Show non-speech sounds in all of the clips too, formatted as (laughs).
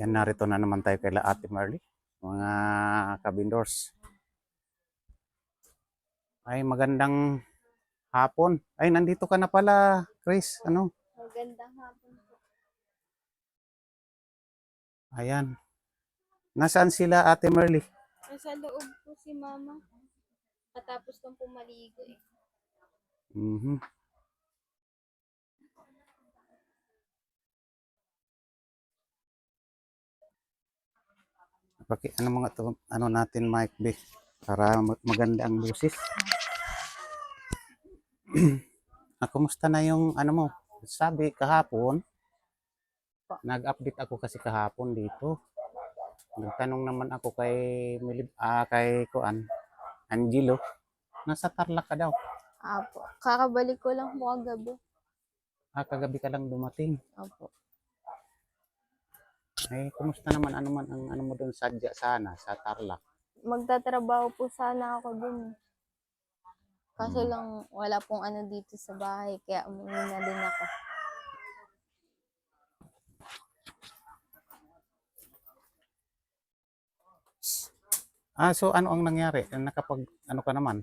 Yan, narito na naman tayo kay Ate Marley. Mga kabindors. Ay, magandang hapon. Ay, nandito ka na pala, Chris. Ano? Magandang hapon po. Ayan. Nasaan sila, Ate Marley? Nasa loob po si mama. Katapos lang po maligo eh. Mhm. Paki, ano mga to, ano natin mic B para mag- maganda ang busis. (clears throat) ah, kumusta na yung ano mo? Sabi kahapon, nag-update ako kasi kahapon dito. Nagtanong naman ako kay Milib, ah, kay Kuan, Angelo. Nasa Tarlac ka daw. Apo. Kakabalik ko lang po kagabi. Ah, kagabi ka lang dumating. Apo. Eh, kumusta naman? Ano man ang ano mo doon sadya sana sa Tarlac? Magtatrabaho po sana ako eh. Kaso Hmm. lang wala pong ano dito sa bahay kaya umuwi na din ako. Ah, so ano ang nangyari? Nakapag ano ka naman?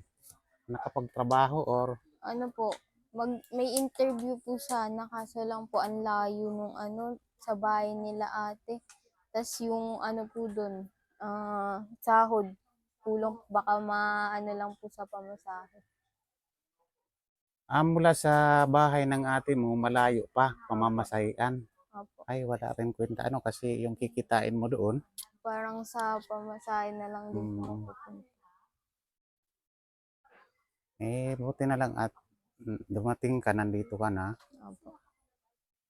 Nakapagtrabaho or Ano po, mag, may interview po sana kaso lang po ang layo nung ano sa bahay nila ate. Tas yung ano po dun, ah, sahod. Kulang baka maano lang po sa pamasahe. ah, mula sa bahay ng ate mo malayo pa pamamasahian? Apo. Ay, wala rin kwenta ano kasi yung kikitain mo doon. Parang sa pamasahe na lang din po Hmm. pupunta. Eh, buti na lang at dumating ka, nandito ka na. Apo.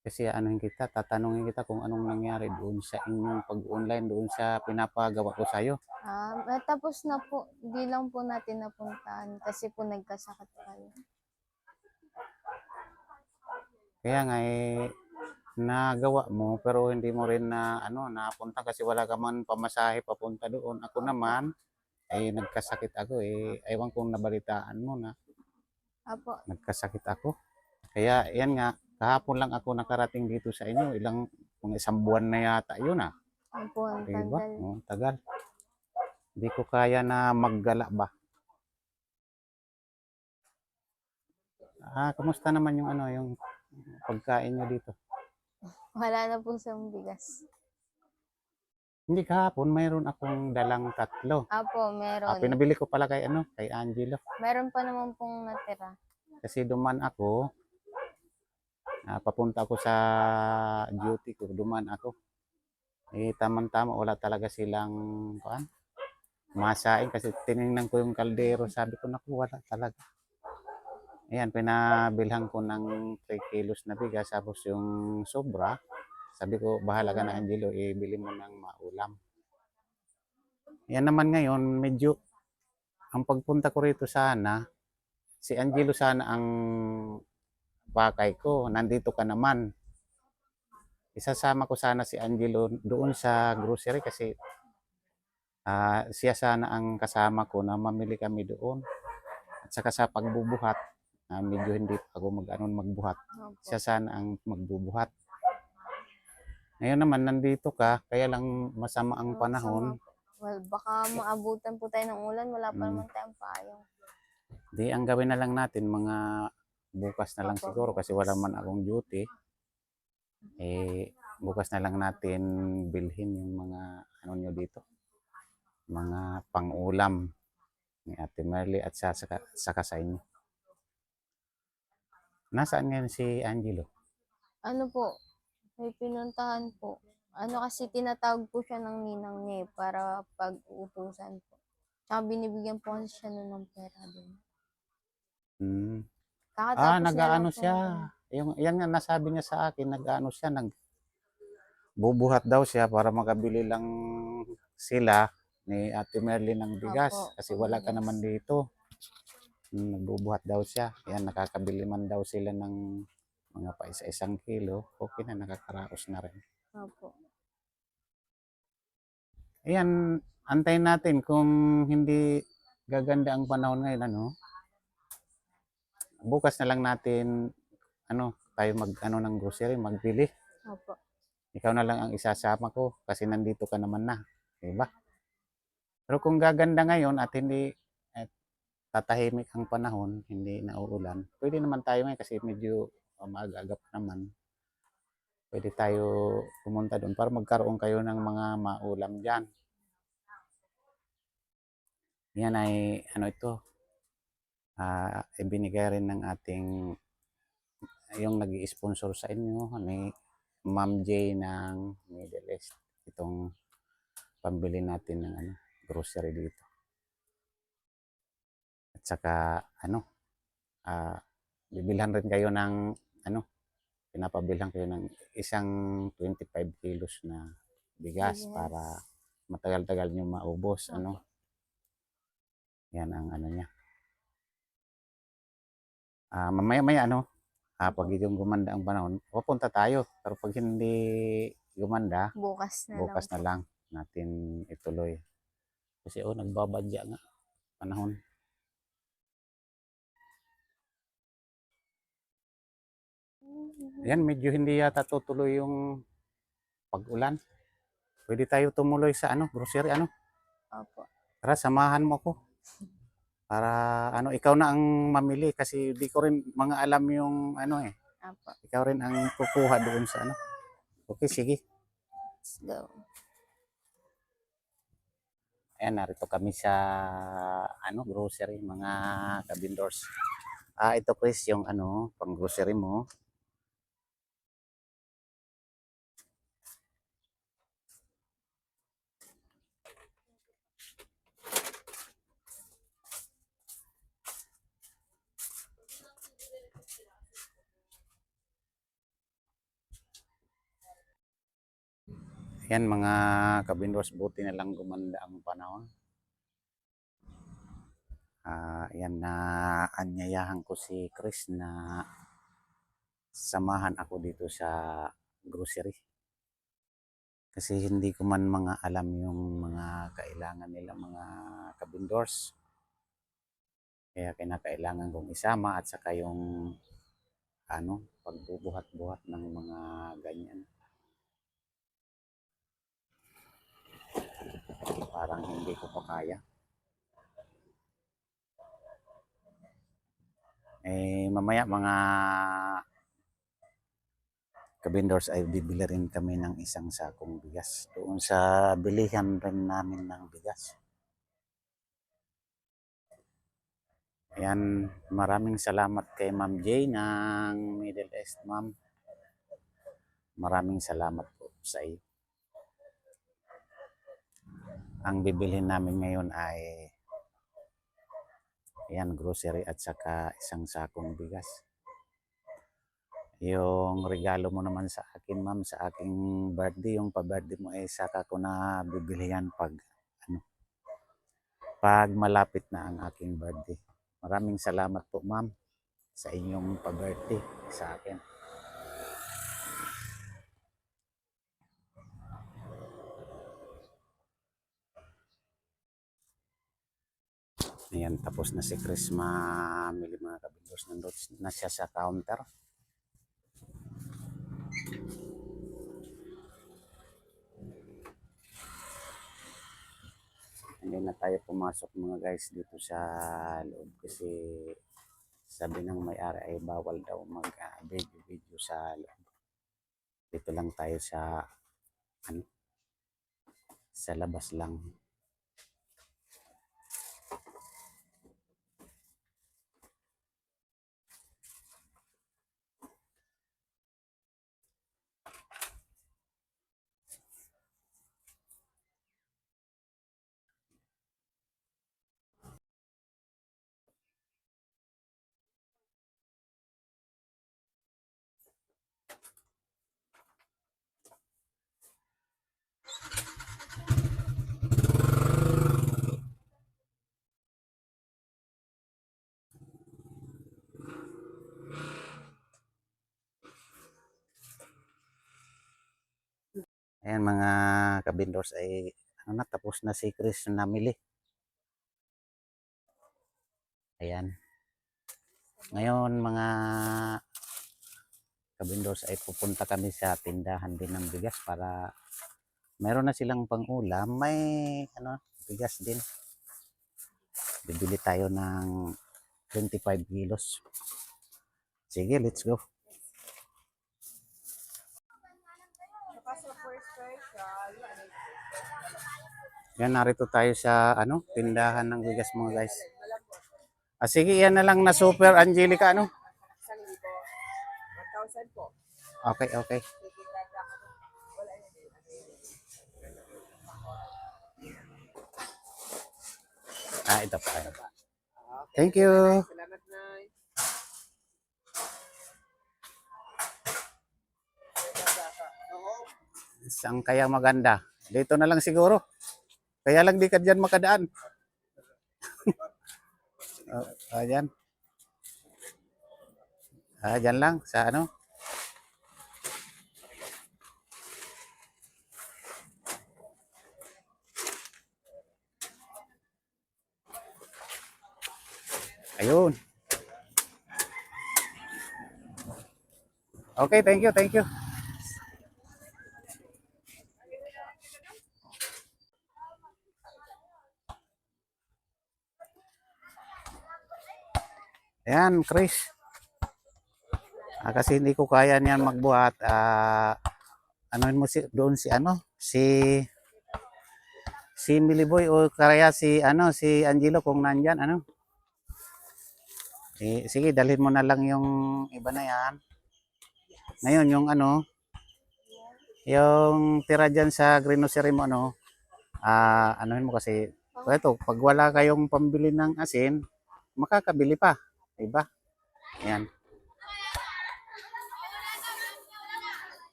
Kasi ano kita, tatanungin kita kung anong nangyari doon sa inyong pag-online, doon sa pinapagawa ko sa'yo. Ah, natapos na po. Di lang po natin napuntahan kasi po nagkasakit kayo. Kaya nga eh, nagawa mo pero hindi mo rin na ano napunta kasi wala ka man pamasahe papunta doon. Ako naman ay nagkasakit ako eh. Ewan kung nabalitaan mo na Apo. nagkasakit ako. Kaya yan nga, kahapon lang ako nakarating dito sa inyo. Ilang, kung isang buwan na yata yun ah. Apo, ang Diba? tagal. Oh, tagal. Hindi ko kaya na maggala ba. Ah, kamusta naman yung ano, yung pagkain nyo dito? Wala na po sa bigas. Hindi kahapon, mayroon akong dalang tatlo. Apo, Ah, meron. pinabili ko pala kay ano, kay Angelo. Meron pa naman pong natira. Kasi duman ako, ah, papunta ako sa duty ko, duman ako. Eh, tamang-tama, wala talaga silang, kuan, masain kasi tiningnan ko yung kaldero, sabi ko, naku, wala talaga. Ayan, pinabilhan ko ng 3 kilos na bigas, tapos yung sobra, sabi ko, bahala ka na Angelo, ibili mo ng maulam. Yan naman ngayon, medyo, ang pagpunta ko rito sana, si Angelo sana ang pakay ko, nandito ka naman. Isasama ko sana si Angelo doon sa grocery kasi ah, siya sana ang kasama ko na mamili kami doon. At saka sa pagbubuhat, ah, medyo hindi pa ako mag-anon magbuhat. Siya sana ang magbubuhat. Ngayon naman, nandito ka, kaya lang masama ang panahon. Well, baka maabutan po tayo ng ulan. Wala pa Hmm. naman tayong payong. Di, ang gawin na lang natin, mga bukas na lang Opo, siguro kasi wala man akong duty. Eh, bukas na lang natin bilhin yung mga ano nyo dito. Mga pang-ulam ni Ate Merly at sa, saka, saka sa inyo. Nasaan ngayon si Angelo? Ano po, may pinuntahan po. Ano kasi tinatawag po siya ng ninang niya eh, para pag-uutusan po. Tsaka binibigyan po kasi siya nun ng pera din. Hmm. Kakatapos Ah, na lang po siya. Yung, yan nga nasabi niya sa akin, nag-aano siya, nag bubuhat daw siya para makabili lang sila ni Ate Merly ng bigas Opo, kasi wala ka naman dito. Hmm, nagbubuhat daw siya. Yan, nakakabili man daw sila ng mga pa isa-isang kilo. Okay na, nakakaraos na rin. Opo. Ayan, antayin natin kung hindi gaganda ang panahon ngayon, ano. Bukas na lang natin, ano, tayo mag, ano, ng grocery, magbili. Opo. Ikaw na lang ang isasama ko kasi nandito ka naman na. Diba? Pero kung gaganda ngayon at hindi at tatahimik ang panahon, hindi nauulan, pwede naman tayo ngayon kasi medyo uh, maaga-aga pa naman. Pwede tayo pumunta doon para magkaroon kayo ng mga maulam dyan. Yan ay ano ito, ah ibinigay rin ng ating yung nag sponsor sa inyo ni Ma'am J ng Middle East itong pambili natin ng ano grocery dito at saka ano ah bibilhan rin kayo ng ano pinapabilhan kayo ng isang 25 kilos na bigas Bigas. para matagal-tagal nyo maubos ano yan ang ano niya Ah, mamaya-maya ano, ah, pag yung gumanda ang panahon, pupunta tayo. Pero pag hindi gumanda, Bukas na bukas lang. na lang natin ituloy. Kasi oh, nagbabadya nga panahon. Po. Yan, medyo hindi yata tutuloy yung pag-ulan. Pwede tayo tumuloy sa ano, grocery ano. Opo. Tara, samahan mo ko. Para ano, ikaw na ang mamili kasi di ko rin mga alam yung ano eh. Opo. Ikaw rin ang kukuha doon sa ano. Okay, sige. Let's go. Ayan, narito kami sa ano, grocery, mga kabindors. Ah, ito Chris, yung ano, pang grocery mo. Yan mga kabindors, buti na lang gumanda ang panahon. Ah, yan na anyayahan ko si Chris na samahan ako dito sa grocery. Kasi hindi ko man mga alam yung mga kailangan nila mga kabindors. Kaya kinakailangan kong isama at saka yung ano, pagbubuhat-buhat ng mga ganyan. Parang hindi ko pa kaya. Eh, mamaya mga kabindors ay bibili rin kami ng isang sakong bigas. Doon sa bilihan rin namin ng bigas. Ayan, maraming salamat kay Ma'am J ng Middle East, Ma'am. Maraming salamat po sa iyo. Ang bibilhin namin ngayon ay Ayan, grocery at saka isang sakong bigas. Yung regalo mo naman sa akin, ma'am, sa aking birthday, yung pa-birthday mo ay saka ko na bibili yan pag ano, pag malapit na ang aking birthday. Maraming salamat po, ma'am, sa inyong pa-birthday sa akin. Ayan, tapos na si Chris mamili mga kabindors. Nandun na siya sa counter. Hindi na tayo pumasok mga guys dito sa loob kasi sabi ng may-ari ay bawal daw mag-video-video sa loob. Dito lang tayo sa ano sa labas lang. Ayan mga kabindors ay ano na, tapos na si Chris na namili. Ayan. Ngayon mga kabindos ay pupunta kami sa tindahan din ng bigas para meron na silang pang-ulam. May ano, bigas din. Bibili tayo ng 25 kilos. Sige, let's go. Yan, narito tayo sa ano, tindahan ng bigas mga guys. Ah, sige, yan na lang na Super Angelica, ano? 1,000 po. Okay, okay. Ah, ito pa. Ito pa. Thank you. Saan kaya maganda? Dito na lang siguro. Kaya lang di ka dyan makadaan. (laughs) oh, ah, dyan. Ah, dyan lang. Sa ano? Ayun. Okay, thank you, thank you. Ayan, Chris. Ah, kasi hindi ko kaya niyan magbuhat. Ah, ano mo si doon si ano? Si si Miliboy o kaya si ano si Angelo kung nandyan ano? Eh, sige, dalhin mo na lang yung iba na yan. Ngayon, yung ano, yung tira dyan sa grocery mo, ano, ah, anuhin mo kasi, ito, pag wala kayong pambili ng asin, makakabili pa. Diba? Ayan.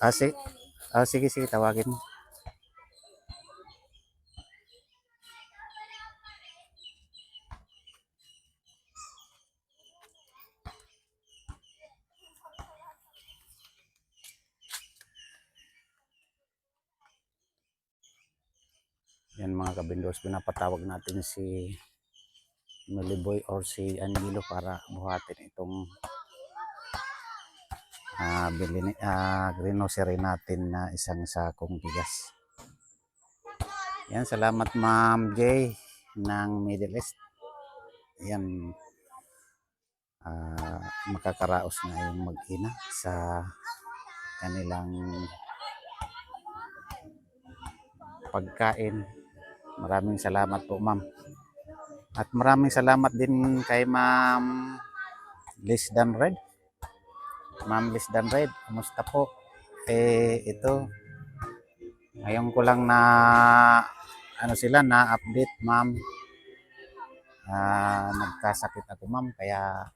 Ah, si- Ah, sige, sige, tawagin mo. Yan mga kabindos, pinapatawag natin si Meliboy or si Angelo para buhatin itong ah bilin ah grocery natin na isang sakong bigas. Yan, salamat Ma'am Jay ng Middle East. Yan, ah makakaraos na yung mag-ina sa kanilang pagkain. Maraming salamat po, ma'am. At maraming salamat din kay Ma'am Liz Dan Red. Ma'am Liz Dan Red, kumusta po? Eh, ito. Ngayon ko lang na ano sila na update, ma'am. Ah, nagkasakit ako, ma'am, kaya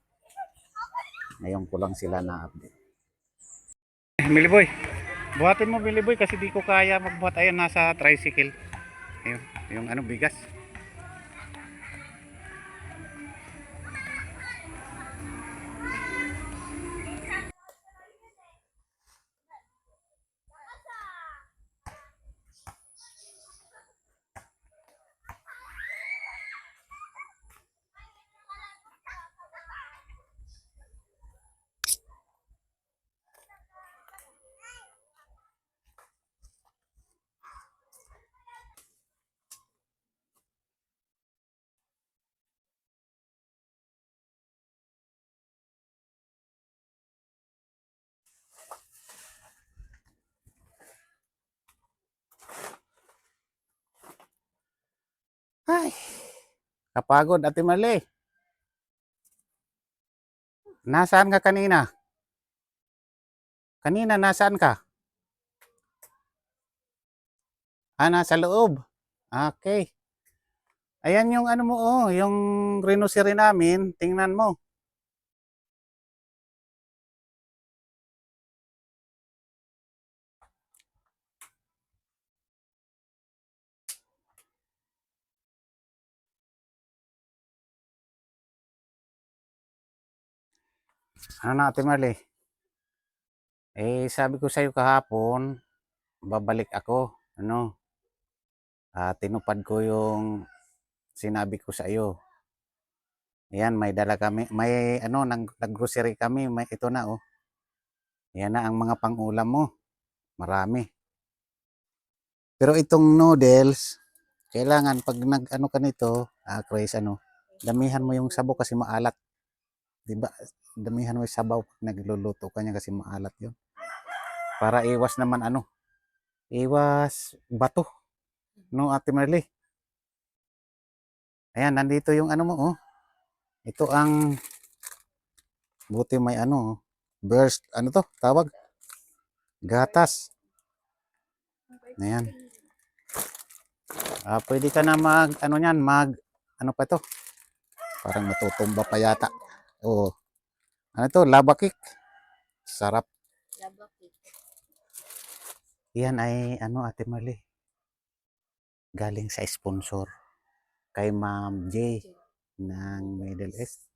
ngayon ko lang sila na update. Miliboy, buhatin mo Miliboy kasi di ko kaya magbuhat ayun nasa tricycle. Ayun, yung ano bigas. Ay, kapagod Ate Mali. Nasaan ka kanina? Kanina nasaan ka? Ah, nasa loob. Okay. Ayan yung ano mo, oh, yung rhinoceros namin. Tingnan mo. Ano na, Ate Marley? Eh, sabi ko sa'yo kahapon, babalik ako. Ano? Ah, tinupad ko yung sinabi ko sa iyo. Ayan, may dala kami. May ano, nag, nag-grocery kami. May, ito na oh. Ayan na ang mga pang-ulam mo. Marami. Pero itong noodles, kailangan pag nag ano ka nito, ah, Chris, ano, damihan mo yung sabaw kasi maalat. 'Di ba? Damihan mo sabaw pag nagluluto ka kasi maalat 'yun. Para iwas naman ano, iwas bato. No, Ate Marley. Ayan, nandito yung ano mo, oh. Ito ang buti may ano, oh. burst, ano to, tawag? Gatas. Ayan. Ah, pwede ka na mag, ano niyan, mag, ano pa to? Parang matutumba pa yata. Oo. Ano to, lava cake. Sarap. Laba cake. Yan ay, ano, Ate Marley. Galing sa sponsor. Kay Ma'am J ng Middle East.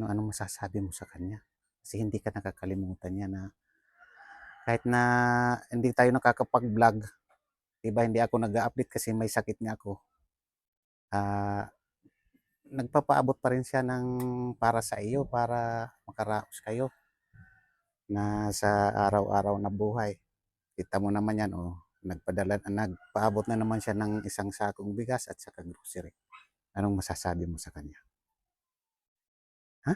No, ano masasabi mo sa kanya? Kasi hindi ka nakakalimutan niya na kahit na hindi tayo nakakapag-vlog, diba hindi ako nag-update kasi may sakit nga ako. Ah, nagpapaabot pa rin siya ng para sa iyo, para makaraos kayo na sa araw-araw na buhay. Kita mo naman yan, oh, nagpadala, nagpaabot na naman siya ng isang sakong bigas at saka grocery. Anong masasabi mo sa kanya? Ha?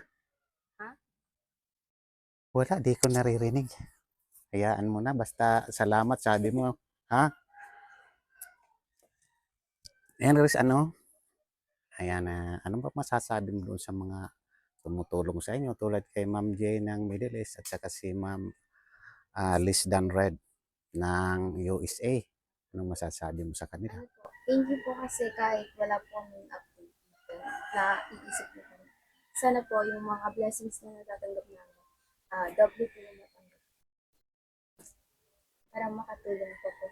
Ha? Wala, di ko naririnig. Hayaan mo na, basta salamat, sabi mo. Ha? Ayan, Chris, ano? Ayan, ah, ano ba masasabi mo doon sa mga tumutulong sa inyo tulad kay Ma'am J ng Middle East at saka si Ma'am ah, Liz Dan Red ng USA. Anong masasabi mo sa kanila? Thank you po kasi kahit wala po kaming update dito na iisip niyo kami. Sana po yung mga blessings na natatanggap namin, ah double po yung matanggap. Para makatulong po po